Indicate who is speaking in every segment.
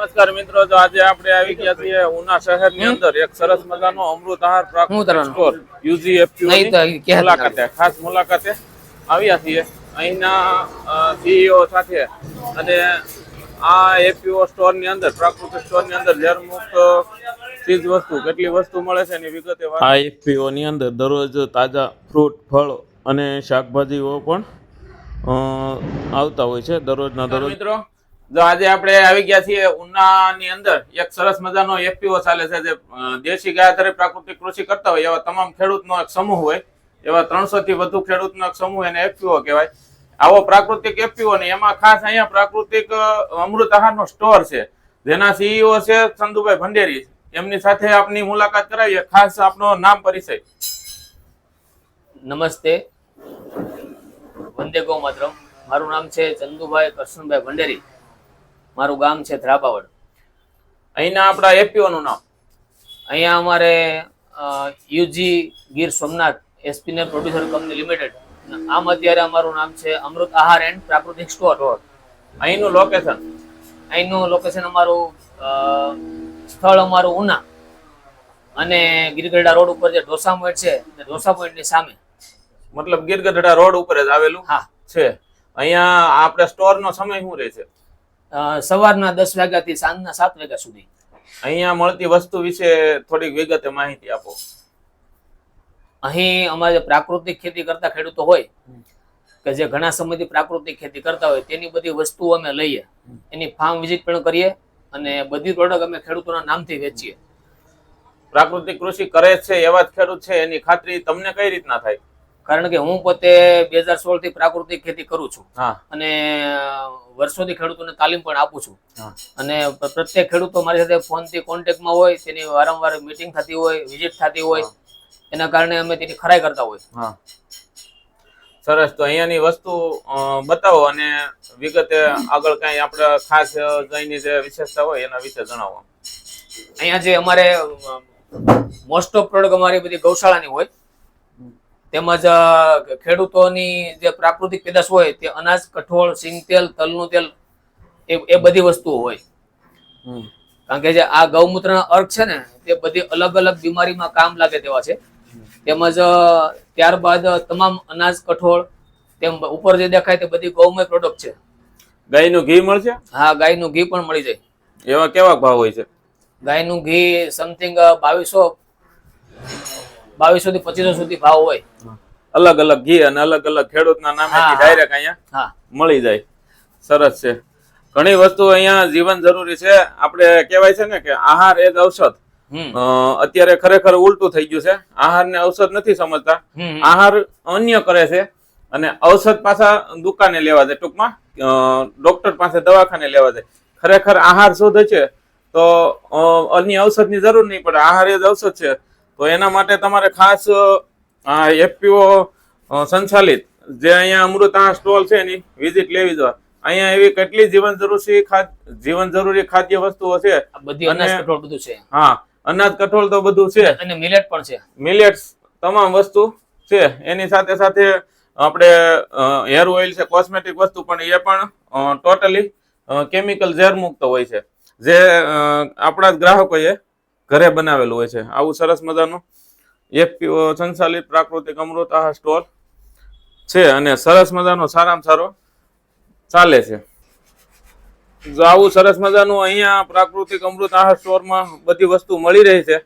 Speaker 1: નમસ્કાર મિત્રો તો આજે આપણે આવી ગયા છીએ ઉના શહેરની અંદર એક સરસ મજાનો અમૃત આહાર પ્રાકૃતિક સ્ટોર યુજીએફપીઓ
Speaker 2: નહીં તો અહીં ક્યાં
Speaker 1: મુલાકાતે ખાસ મુલાકાતે આવ્યા છીએ. અહીંના સીઈઓ સાથે અને આ એપીઓ સ્ટોરની અંદર પ્રાકૃતિક સ્ટોરની અંદર ઝેર મુક્ત ચીજ વસ્તુ કેટલી વસ્તુ મળે છે એની વિગતે આ એફપીઓ ની અંદર દરરોજ તાજા ફ્રૂટ ફળ અને શાકભાજીઓ પણ અ, આવતા હોય છે દરરોજના દરરોજ. મિત્રો. જો આજે આપણે આવી ગયા છીએ ઉનાની અંદર, એક સરસ મજાનો એફપીઓ ચાલે છે જે દેશી ગાય આધારિત પ્રાકૃતિક કૃષિ કરતા હોય, એવા તમામ ખેડૂતનો એક સમૂહ હોય, એવા ત્રણસો થી વધુ ખેડૂતનો એક સમૂહ એને એફપીઓ કહેવાય. આવો પ્રાકૃતિક એફપીઓ ને એમાં ખાસ અહીંયા પ્રાકૃતિક અમૃત આહારનો સ્ટોર છે. જેના સીઈઓ છે ચંદુભાઈ ભંડેરી. એમની સાથે આપની મુલાકાત કરાવીએ. ખાસ આપનો નામ પરિચય.
Speaker 2: નમસ્તે. વંદે ગૌ માતરમ મારું નામ છે ચંદુભાઈ કરશનભાઈ ભંડેરી. મારું ગામ છે ધ્રાબાવડ.
Speaker 1: અહીંના આપણા એપીઓનું નામ.
Speaker 2: અહીંયા અમારે યુજી ગીર સોમનાથ એસપીને પ્રોડ્યુસર કંપની લિમિટેડ. આમ અત્યારે અમારું નામ છે અમૃત આહાર એન્ડ પ્રાકૃતિક સ્ટોર.
Speaker 1: અહીંનું લોકેશન
Speaker 2: અહીંનું લોકેશન અમારું સ્થળ અમારું ઉના અને ગીરગઢડા રોડ ઉપર જે ઢોસા પોઈન્ટ છે ઢોસા પોઈન્ટની સામે.
Speaker 1: મતલબ ગીરગઢડા રોડ ઉપર જ આવેલું
Speaker 2: હા.
Speaker 1: છે. અહીંયા આપણે સ્ટોરનો સમય શું રહે છે?
Speaker 2: સવારના દસ વાગ્યાથી સાંજના સાત વાગ્યા સુધી.
Speaker 1: અહીંયા મળતી વસ્તુ વિશે થોડીક વિગતે માહિતી આપો.
Speaker 2: અહીં અમારે પ્રાકૃતિક ખેતી કરતા ખેડૂતો હોય કે જે ઘણા સમયથી પ્રાકૃતિક ખેતી કરતા હોય તેની બધી વસ્તુઓ અમે લઈએ. એની ફાર્મ વિઝિટ પણ કરીએ અને બધી પ્રોડક્ટ અમે ખેડૂતોના નામથી વેચીએ.
Speaker 1: પ્રાકૃતિક કૃષિ કરે છે એવા જ ખેડૂત છે એની ખાતરી તમને કઈ રીતના થાય?
Speaker 2: કારણ કે હું પોતે બે હજાર સોળથી પ્રાકૃતિક ખેતી કરું છું. અને વર્ષોથી ખેડૂતોને તાલીમ પણ આપું છું. અને પ્રત્યેક ખેડૂતો મારી સાથે ફોનથી કોન્ટેક્ટમાં હોય તેની વારંવાર મીટિંગ થતી હોય વિઝિટ થતી હોય એના કારણે અમે તેની ખરાઈ કરતા હોય.
Speaker 1: સરસ. તો અહીંયાની વસ્તુ બતાવો અને વિગતે આગળ કઈ આપણે ખાસ જઈની જે વિશેષતા હોય એના વિશે જણાવો.
Speaker 2: અહીંયા જે અમારે મોસ્ટ ઓફ પ્રોડક્ટ અમારી બધી ગૌશાળાની હોય. તેમજ ખેડૂતોની જે પ્રાકૃતિક પેદાશ હોય તે અનાજ કઠોળ સિંગ તેલ તલનું તેલ એ બધી વસ્તુઓ હોય. કારણ કે જે આ ગૌમૂત્રના અર્ક છે ને તે બધી અલગ અલગ બીમારીમાં કામ લાગે તેવા છે. તેમજ ત્યારબાદ તમામ અનાજ કઠોળ તેમ ઉપર જે દેખાય તે બધી ગૌમય પ્રોડક્ટ છે.
Speaker 1: ગાયનું ઘી મળશે?
Speaker 2: હા ગાયનું ઘી પણ મળી જાય.
Speaker 1: એવા કેવા ભાવ હોય છે?
Speaker 2: ગાયનું ઘી સમથિંગ બાવીસો બાવીસો થી પચીસો સુધી ભાવ હોય.
Speaker 1: અલગ અલગ ઘી અને અલગ અલગ ખેડૂતના નામે. ડાયરેક્ટ અહીંયા મળી જાય. સરસ છે. ઘણી વસ્તુ અહીંયા જીવન જરૂરી છે. આપણે કહેવાય છે ને કે આહાર એ જ ઔષધ. અત્યારે ખરેખર ઉલટું થઈ ગયું છે. આહાર ને ઔષધ નથી સમજતા. આહાર અન્ય કરે છે અને ઔષધ પાછા દુકાને લેવા જાય. ટૂંકમાં ડોક્ટર પાસે દવાખાને લેવા જાય. ખરેખર આહાર શોધે છે તો અન્ય ઔષધની જરૂર નહીં પડે. આહાર એ જ ઔષધ છે. તો એના માટે તમારે ખાસ એફપીઓ સંચાલિત જે અહીંયા અમૃતા સ્ટોલ છે એની વિઝિટ લેવી જોઈએ. અહીંયા એવી કેટલી જીવન જરૂરી જીવન જરૂરી ખાદ્ય વસ્તુઓ છે.
Speaker 2: બધી અનાજ કઠોળ બધું છે.
Speaker 1: હા અનાજ કઠોળ તો બધું છે.
Speaker 2: અને મિલેટ પણ છે.
Speaker 1: મિલેટ્સ તમામ વસ્તુ છે. એની સાથે સાથે આપણે હેર ઓઇલ છે કોસ્મેટિક વસ્તુ પણ એ પણ ટોટલી કેમિકલ ઝેર મુક્ત હોય છે. જે આપણા જ ગ્રાહકોએ ઘરે બનાવેલું હોય છે. આવું સરસ મજાનું એક સંચાલિત પ્રાકૃતિક અમૃત આહાર સ્ટોર છે અને સરસ મજાનો સારામાં સારો ચાલે છે. જો આવું સરસ મજાનું અહીંયા પ્રાકૃતિક અમૃત આહાર સ્ટોરમાં બધી વસ્તુ મળી રહી છે.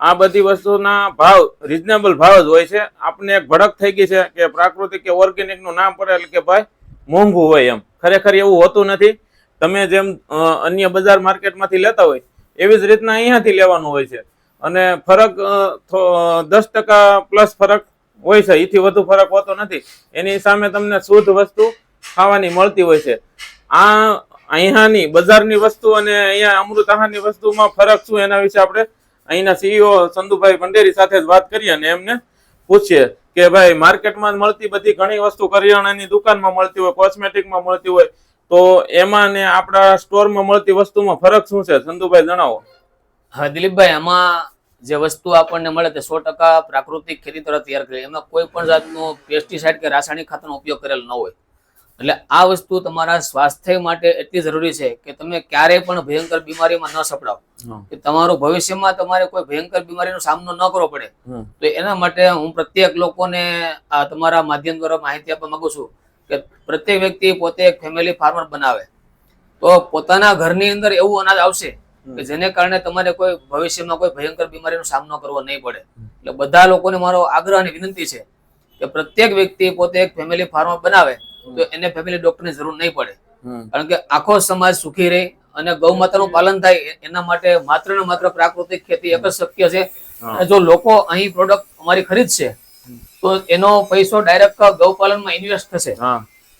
Speaker 1: આ બધી વસ્તુના ભાવ રિઝનેબલ ભાવ જ હોય છે. આપને એક ભડક થઈ ગઈ છે કે પ્રાકૃતિક કે ઓર્ગેનિકનું નામ પડે એટલે કે ભાઈ મોંઘું હોય એમ. ખરેખર એવું હોતું નથી. તમે જેમ અન્ય બજાર માર્કેટમાંથી લેતા હોય એવી જ રીતના અહીંયાથી લેવાનું હોય છે. અને ફરક દસ ટકા પ્લસ ફરક હોય છે. એથી વધુ ફરક હોતો નથી. એની સામે તમને શુદ્ધ વસ્તુ ખાવાની મળતી હોય છે. આ અહીંયાની બજારની વસ્તુ અને અહીંયા અમૃત આહારની વસ્તુમાં ફરક શું એના વિશે આપણે અહીંના સીઈઓ સંધુભાઈ ભંડેરી સાથે જ વાત કરીએ અને એમને પૂછીએ કે ભાઈ, માર્કેટમાં મળતી બધી ઘણી વસ્તુ કરિયાણાની દુકાનમાં મળતી હોય, કોસ્મેટિકમાં મળતી હોય તો એમાં ને આપણા સ્ટોરમાં મળતી વસ્તુમાં ફરક શું છે? સંતુભાઈ જણાવો.
Speaker 2: હા દિલીપભાઈ આમાં જે વસ્તુ આપણને મળે તે સો ટકા પ્રાકૃતિક ખેતી દ્વારા તૈયાર કરી. એમાં કોઈ પણ જાતનો પેસ્ટિસાઇડ કે રાસાયણિક ખાતરનો ઉપયોગ કરેલ ન હોય. એટલે આ વસ્તુ તમારા સ્વાસ્થ્ય માટે એટલી જરૂરી છે કે તમે ક્યારેય પણ ભયંકર બીમારીમાં ન સપડાવો. કે તમારું ભવિષ્યમાં તમારે કોઈ ભયંકર બીમારીનો સામનો ન કરવો પડે. તો એના માટે હું પ્રત્યેક લોકોને આ તમારા માધ્યમ દ્વારા માહિતી આપવા માંગુ છું કે પ્રત્યેક વ્યક્તિ પોતે એક ફેમિલી ફાર્મર બનાવે. તો પોતાના ઘરની અંદર એવું અનાજ આવશે કે જેને કારણે તમારે કોઈ ભવિષ્યમાં કોઈ ભયંકર બીમારીનો સામનો કરવો નહીં પડે. એટલે બધા લોકોને મારો આગ્રહ અને વિનંતી છે કે પ્રત્યેક વ્યક્તિ પોતે એક ફેમિલી ફાર્મર બનાવે તો એને ફેમિલી ડોક્ટરની જરૂર નહીં પડે. કારણ કે આખો સમાજ સુખી રહે અને ગૌ માતાનું પાલન થાય એના માટે માત્ર ને માત્ર પ્રાકૃતિક ખેતી એક જ શક્ય છે. જો લોકો અહીં પ્રોડક્ટ અમારી ખરીદશે તો એનો પૈસો ડાયરેક્ટ ગૌપાલનમાં ઇન્વેસ્ટ થશે.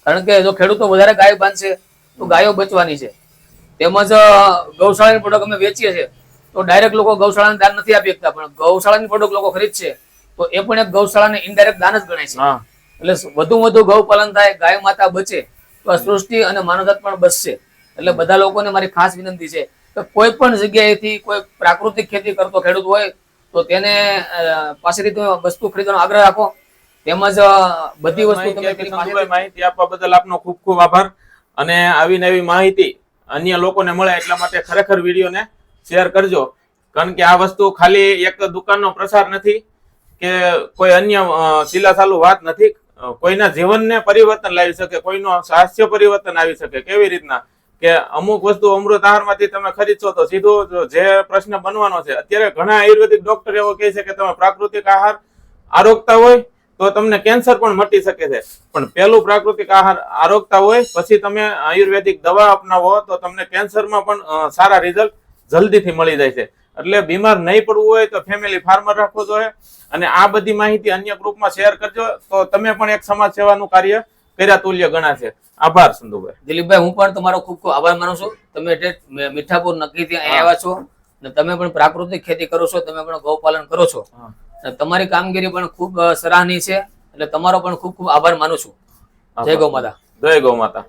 Speaker 2: કારણ કે જો ખેડૂતો વધારે ગાય બાંધશે તો ગાયો બચવાની છે. તેમજ ગૌશાળાની પ્રોડક્ટ અમે વેચીએ છીએ તો ડાયરેક્ટ લોકો ગૌશાળાને દાન નથી આપી શકતા. પણ ગૌશાળાની પ્રોડક્ટ લોકો ખરીદશે તો એ પણ એક ગૌશાળાને ઇનડાયરેક્ટ દાન જ ગણાય છે. એટલે વધુ વધુ ગૌ પાલન થાય ગાય માતા બચે તો આ સૃષ્ટિ અને માનવજાત પણ બચશે એટલે બધા લોકોને મારી ખાસ વિનંતી છે કે કોઈ પણ જગ્યાએથી કોઈ પ્રાકૃતિક ખેતી કરતો ખેડૂત હોય તો તેને પાસેથી તમે વસ્તુ ખરીદવાનો આગ્રહ રાખો. તેમજ બધી વસ્તુ તમે
Speaker 1: માહિતી આપવા બદલ આપનો ખૂબ ખૂબ આભાર. અને આવી નવી માહિતી અન્ય લોકોને મળે એટલા માટે ખરેખર વિડીયોને શેર કરજો. કારણ કે આ વસ્તુ ખાલી એક દુકાનનો પ્રસાર નથી કે કોઈ અન્ય સિલાસાલુ વાત નથી. કોઈના જીવનને પરિવર્તન લાવી શકે કોઈનો સ્વાસ્થ્ય પરિવર્તન આવી શકે. કેવી રીતના? કે અમુક વસ્તુ અમૃત આહારમાંથી તમે ખરીદશો તો સીધું જે પ્રશ્ન બનવાનો છે. અત્યારે ઘણા આયુર્વેદિક ડોક્ટર એવો કહે છે કે તમે પ્રાકૃતિક આહાર આરોગતા હોય તો તમને કેન્સર પણ મટી શકે છે. પણ પહેલું પ્રાકૃતિક આહાર આરોગતા હોય, પછી તમે આયુર્વેદિક દવા અપનાવો તો તમને કેન્સરમાં પણ સારા રિઝલ્ટ જલ્દીથી મળી જાય છે. એટલે બીમાર નહીં પડવું હોય તો ફેમિલી ફાર્મર રાખવો જોઈએ. અને આ બધી માહિતી અન્ય ગ્રુપમાં શેર કરજો તો તમે પણ એક સમાજ સેવાનું કાર્ય કર્યા તુલ્ય ગણાશે. આભાર સંધુભાઈ.
Speaker 2: દિલીપભાઈ હું પણ તમારો ખૂબ ખૂબ આભાર માનું છું. તમે મીઠાપુર નક્કીથી અહીં આવ્યા છો ને તમે પણ પ્રાકૃતિક ખેતી કરો છો તમે પણ ગૌપાલન કરો છો. તમારી કામગીરી પણ ખૂબ સરાહનીય છે. એટલે તમારો પણ ખૂબ ખૂબ આભાર માનું છું. જય ગૌ માતા.
Speaker 1: જય ગૌ માતા.